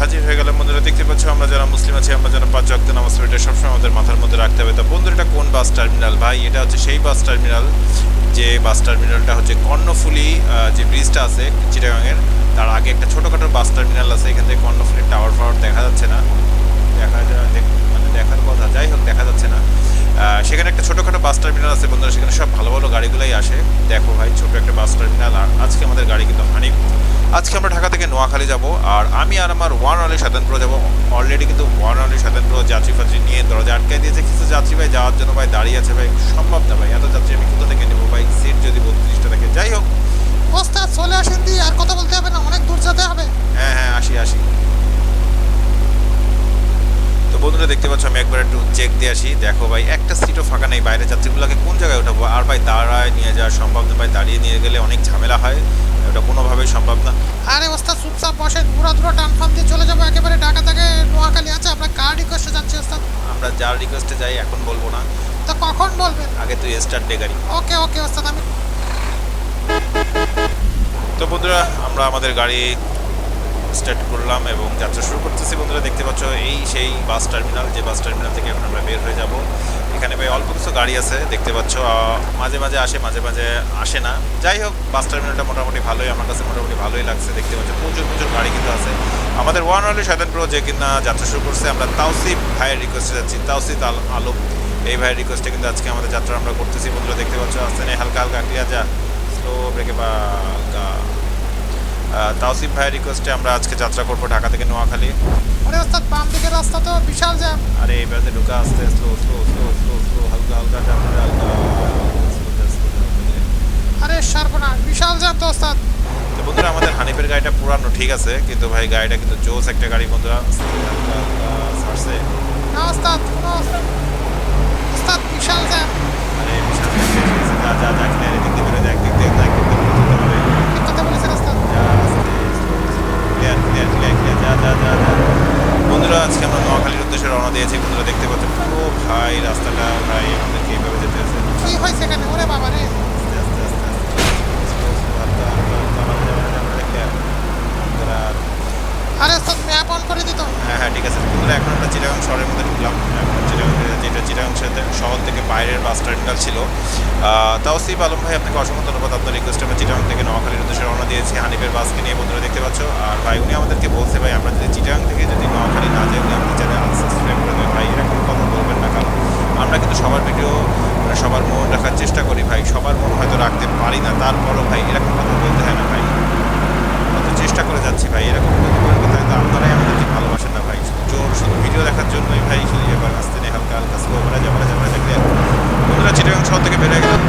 হাজির হয়ে গেলাম বন্ধুরা, দেখতে পাচ্ছ, আমরা যারা মুসলিম আছি, আমরা যারা পাঁচ ওয়াক্ত নামাজ এটা সবসময় আমাদের মাথার মধ্যে রাখতে হবে। তো বন্ধুরা, এটা কোন বাস টার্মিনাল? ভাই, এটা হচ্ছে সেই বাস টার্মিনাল, যে বাস টার্মিনালটা হচ্ছে কর্ণফুলি যে ব্রিজটা আছে চিটাগাংয়ের, তার আগে একটা ছোটোখাটো বাস টার্মিনাল আছে, এখান থেকে কর্ণফুলি টাওয়ার ফাওয়ার দেখা যাচ্ছে না। দেখা যায় মানে দেখার কথা, যাই হোক, দেখা যাচ্ছে না। সেখানে একটা ছোটোখাটো বাস টার্মিনাল আছে, বন্ধুরা, সেখানে সব ভালো ভালো গাড়িগুলোই আসে। দেখো ভাই, ছোটো একটা বাস টার্মিনাল, আর আজকে আমাদের গাড়ি কিন্তু হানিফ। আজকে আমরা ঢাকা থেকে নোয়াখালী যাব আর আমি আর আমার ওয়ান অলি স্বাধীনপুর যাব। অলরেডি কিন্তু ওয়ান অলি স্বাধীনপুর যাত্রী ফাত্রী নিয়ে দরজা আটকাই দিয়েছে। কিছু যাত্রী ভাই যাওয়ার জন্য ভাই দাঁড়িয়ে আছে ভাই সম্ভব না ভাই। এত যাত্রী আমি কোথা থেকে নেব ভাই? সিট যদি বত্রিশটা থাকে যাই হোক। ওস্তাদ চলে আসেন দি আর কথা বলতে হবে না অনেক দূর যেতে হবে। হ্যাঁ হ্যাঁ আসি আসি। তো বন্ধুরা দেখতে পাচ্ছ আমি একবার একটু চেক দিয়ে আসি। দেখো ভাই একটা সিটও ফাঁকা নেই। বাইরে যাত্রীগুলোকে কোন জায়গায় উঠাবো? আর ভাই দাঁড়ায় নিয়ে যাওয়া সম্ভব না ভাই। দাঁড়িয়ে নিয়ে গেলে অনেক ঝামেলা হয়। ওটা কোনোভাবেই সম্ভব না। আরে ওস্তাদ চুপচাপ বসেন। পুরো দূর টান ফান দিয়ে চলে যাব। একেবারে ঢাকা থেকে নোয়াখালী। আছে আমরা কার রিকোয়েস্টে যাচ্ছি ওস্তাদ? আমরা যার রিকোয়েস্টে যাই এখন বলব না। তো কখন বলবেন? আগে তুই স্টার্ট দে গাড়ি। ওকে ওকে ওস্তাদ আমি তো বন্ধুরা আমরা আমাদের গাড়ি স্টার্ট করলাম এবং যাত্রা শুরু করতেছি। বন্ধুরা দেখতে পাচ্ছ এই সেই বাস টার্মিনাল যে বাস টার্মিনাল থেকে এখন আমরা বের হয়ে যাব। ভাই অল্প কিছু গাড়ি আছে দেখতে পাচ্ছ মাঝে মাঝে আসে মাঝে মাঝে আসে না। যাই হোক বাস টার্মিনালটা মোটামুটি ভালোই আমার কাছে মোটামুটি ভালোই লাগছে দেখতে পাচ্ছ প্রচুর প্রচুর গাড়ি কিন্তু আছে। আমাদের ওয়ান অনলি স্বাধীনপুর যে কিনা যাত্রা শুরু করছে আমরা তাওসিফ ভাইয়ের রিকোয়েস্টে যাচ্ছি তাওসিফ আল আলম এই ভাইয়ের রিকোয়েস্টে কিন্তু আজকে আমাদের যাত্রা আমরা করতেছি বন্ধুরা দেখতে পাচ্ছ আসতে নেই হালকা হালকা ক্লিয়ার যা স্লো ব্রেকে বা হালকা তাওসিফ ভাইয়ের রিকোয়েস্টে আমরা আজকে যাত্রা করব ঢাকা থেকে নোয়াখালী। আরে ওস্তাদ বাম দিকের রাস্তা তো বিশাল জ্যাম আরে এবারে ঢুকা আসতে স্লো স্লো স্লো স্লো হালকা হালকা যাবে হালকা। আরে সর্বনাশ বিশাল তো ওস্তাদ তো বন্ধুরা আমাদের হানিফের গাড়িটা পুরানো ঠিক আছে কিন্তু ভাই গাড়িটা কিন্তু জোস একটা গাড়ি বন্ধুরা ছাড়ছে না ওস্তাদ কোনো ওস্তাদ বিশাল আরে যা যা যা কিনে এদিক দিয়ে বেরো যা একদিক দিয়ে যা একদিক দিয়ে বেরো, যেতে হবে। কথা বলেছেন ওস্তাদ যা, আস্তে, slow, slow, clear, clear, clear, clear, যা, যা, যা, যা। বন্ধুরা আজকে আমরা নোয়াখালীর উদ্দেশ্যে রওনা দিয়েছি বন্ধুরা দেখতে পাচ্ছেন পুরো ভাই রাস্তাটা ভাই আমাদেরকে ভাবে যেতে আছে কি হয় সেখানে ওরে বাবা রে আরে সব ম্যাপ অন করে দিত হ্যাঁ হ্যাঁ ঠিক আছে বন্ধুরা এখন আমরা চিটাগাং শহরের মধ্যে ঢুকলাম এখন চিটাগাং চিটাগাং শহর- থেকে বাইরের বাস টার্মিনাল ছিল। আহ, তাও সিপ আলম ভাই আপনাকে অসংখ্য ধন্যবাদ। আপনার রিকোয়েস্ট আমরা চিটাং থেকে নোয়াখালীর উদ্দেশ্যে রওনা দিয়েছি। হানিফের বাসকে নিয়ে বন্ধুরা দেখতে পাচ্ছ। আর ভাই উনি আমাদেরকে বলছে ভাই আমরা যদি চিটাং থেকে যদি নোয়াখালী না যাই উনি আমাদের চ্যানেল করে দেবেন। ভাই এরকম কথা বলবেন না কারণ আমরা কিন্তু সবার ভিডিও সবার মন রাখার চেষ্টা করি। ভাই সবার মন হয়তো রাখতে পারি না তারপরও ভাই এরকম কথা বলতে হয় না ভাই। আমরা তো চেষ্টা করে যাচ্ছি ভাই এরকম বলতে হয় তো আপনারাই আমাদেরকে ভালোবাসেন না ভাই। শুধু জোর শুধু ভিডিও দেখার জন্যই ভাই শুধু এবার আসতে নেই হালকা হালকা স্লো বেড়া যাবে যাবে দেখলে বন্ধুরা চিটাগাং শহর থেকে বেড়ে গেলাম।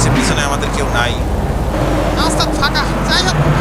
এখন পিছনে আমাদের কেউ নাই। রাস্তা ফাঁকা। যাই হোক।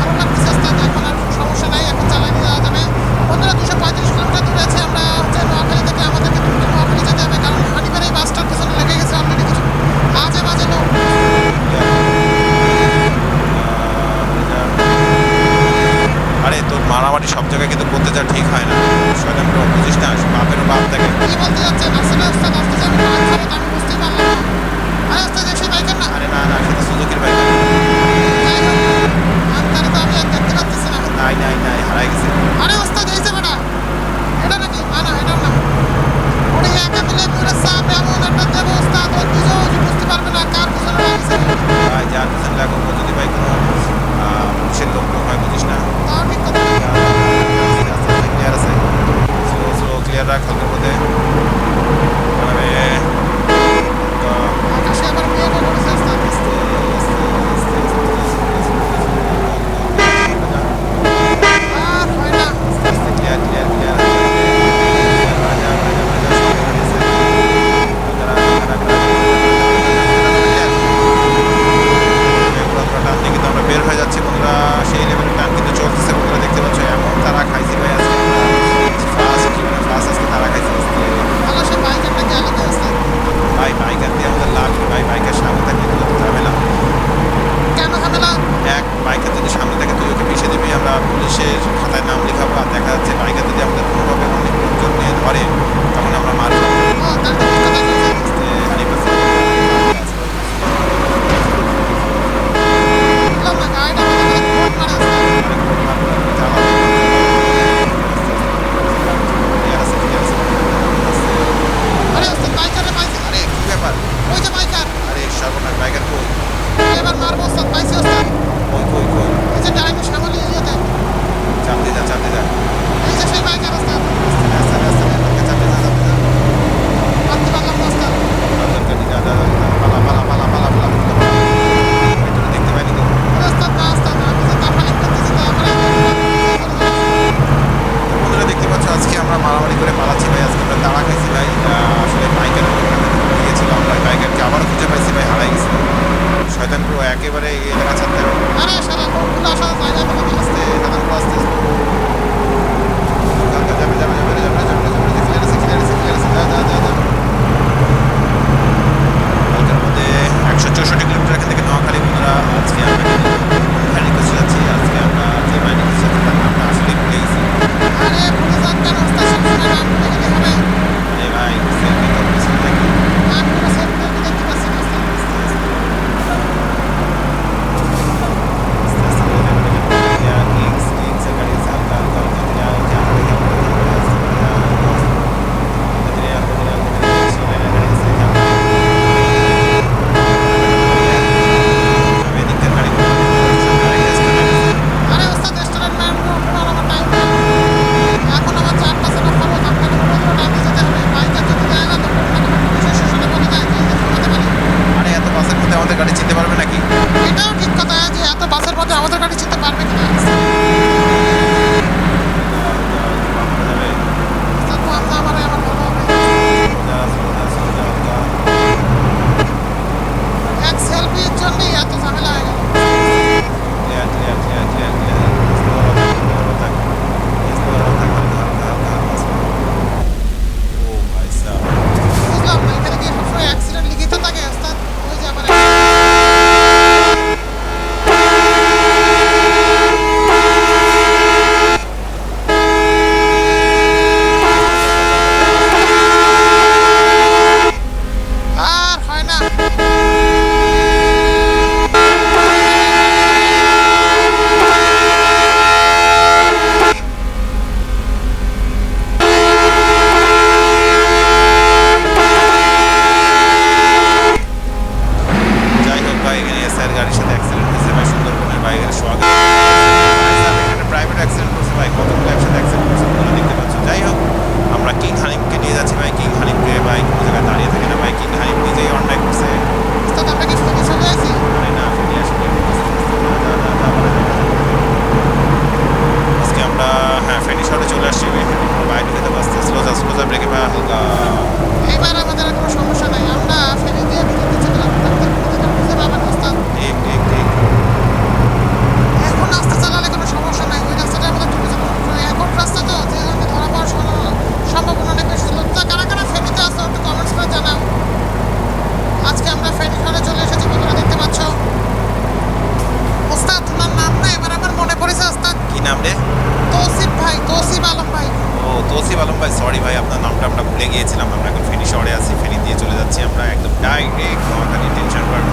আপনার নামটা আমরা ভুলে গিয়েছিলাম, আমরা এখন ফেনী শহরে আছি, ফেনী দিয়ে চলে যাচ্ছি আমরা একদম ডাইরেক্ট নোয়াখালী টেনশন পার্ক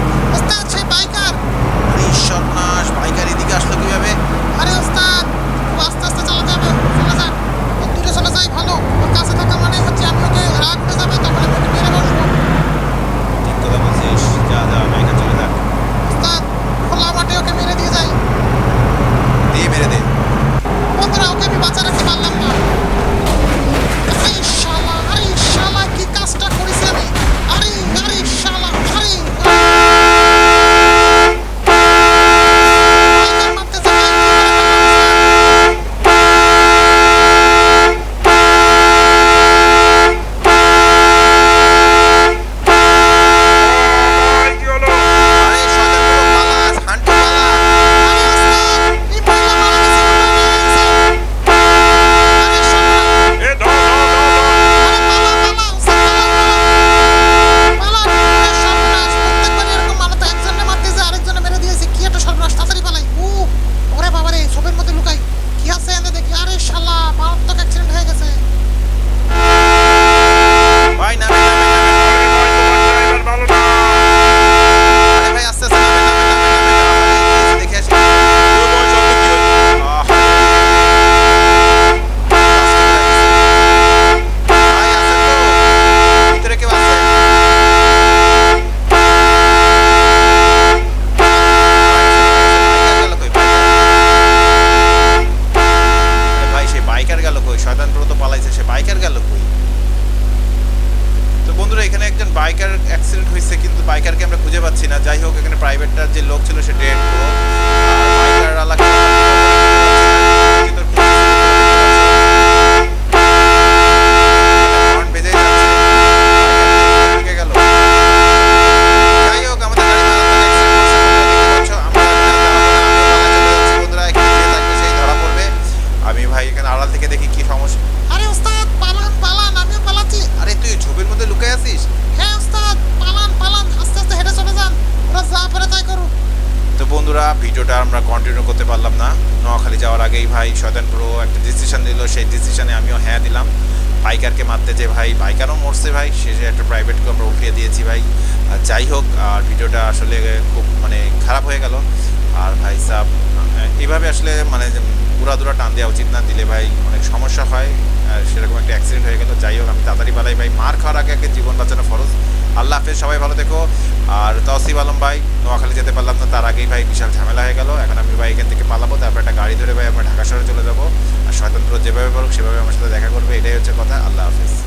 আসলো কীভাবে? আরে আস্তে আস্তে চলে দূরে চলে ভালো। মানে হচ্ছে হয়ে যাবে মেরে বসবো। যা যা চলে ওস্তাদ, খোলা মাঠে ওকে মেরে দিয়ে দিয়ে মেরে দে। বন্ধুরা, ওকে আমি বাঁচা রাখতে পারলাম না। অ্যাক্সিডেন্ট হয়েছে, কিন্তু বাইকারকে আমরা খুঁজে পাচ্ছি না। যাই হোক, এখানে প্রাইভেটটার যে লোক ছিল, সে ডেড বাইকার আলাদা নোয়াখালী যাওয়ার আগেই ভাই শয়তান প্রো একটা ডিসিশন দিল। সেই ডিসিশনে আমিও হ্যাঁ দিলাম। বাইকারকে মারতে যে ভাই বাইকারও মরছে ভাই। শেষে একটা প্রাইভেটকে আমরা উঠিয়ে দিয়েছি ভাই। যাই হোক, আর ভিডিওটা আসলে খুব মানে খারাপ হয়ে গেল। আর ভাই সাহ এইভাবে আসলে মানে পুরাদুরা টান দেওয়া উচিত না। দিলে ভাই অনেক সমস্যা হয়। সেরকম একটা অ্যাক্সিডেন্ট হয়ে গেল। যাই হোক, আমি তাড়াতাড়ি পালাই ভাই। মার খাওয়ার আগে আগে জীবন বাঁচানো ফরজ। আল্লাহ হাফেজ, সবাই ভালো দেখো আর তসিফ আলম ভাই, নোয়াখালী যেতে পারলাম না, তার আগেই ভাই বিশাল ঝামেলা হয়ে গেল। এখন আমি ভাই এখান থেকে পালাবো, তারপর একটা গাড়ি ধরে ভাই আমরা ঢাকা শহরে চলে যাব। আর স্বতন্ত্র যেভাবে পারুক সেভাবে আমার সাথে দেখা করবে, এটাই হচ্ছে কথা। আল্লাহ হাফেজ।